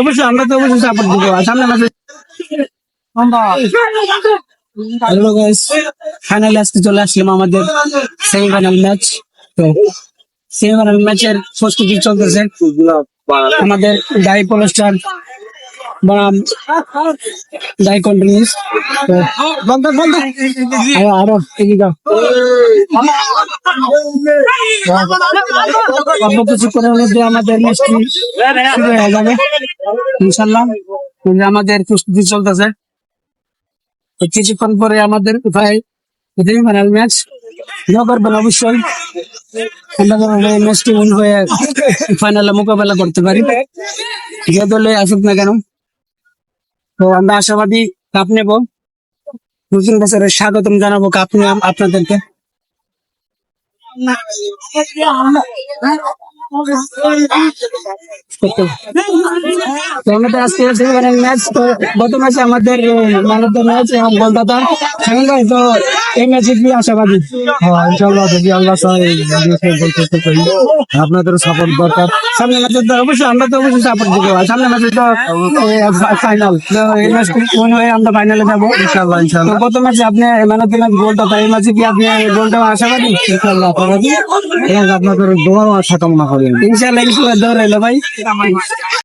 অবশ্যই, আমরা তো অবশ্যই সাপোর্ট দিব সামনে হ্যালো গাইস ফাইনালি আজকে চলে আসলাম আমাদের সেমিফাইনাল ম্যাচ তো সেমিফাইনাল ম্যাচের প্রস্তুতি চলতেছে। আমাদের ডাই পোলস্টার বনাম কন্টিনিউস বন্ধ বন্ধ। আরও আরও এগিয়ে যাও। অল্প কিছুক্ষণের মধ্যে আমাদের ম্যাচটি শুরু হয়ে যাবে। ইনশাল্লাহ আমাদের প্রস্তুতি চলতেছে। কিছুক্ষণ পরে আমাদের উপায় ফাইনাল ম্যাচ করবেন অবশ্যই। ম্যাচটি উইন হয়ে ফাইনালে মোকাবেলা করতে পারি। যে দলে আসুক না কেন তো আমরা আশাবাদী কাপ নেব। নতুন বছরের স্বাগতম জানাব কাপ নিলাম আপনাদেরকে। আমাদের আজকে ম্যাচ তো আমাদের ম্যান ম্যাচ এবং তো এই ম্যাচে কি আশাবাদী। হ্যাঁ ইনশাল্লাহ আল্লাহ আপনাদের সাপোর্ট দরকার। সামনে ম্যাচে তো অবশ্যই আমরা তো অবশ্যই সাপোর্ট দিব সামনে ম্যাচে তো ফাইনাল এই ম্যাচ হয়ে আমরা ফাইনালে যাব? ইনশাল্লাহ ইনশাল্লাহ গত ম্যাচে আপনি ম্যান অফ ম্যাচ গোলটা এই ম্যাচে কি আপনি গোলটা আশাবাদী? ইনশাল্লাহ আপনাদের আপনাদের দোয়া আশা কামনা করি ইনশাল্লাহ ইনশাল্লাহ দৌড়াইলো ভাই।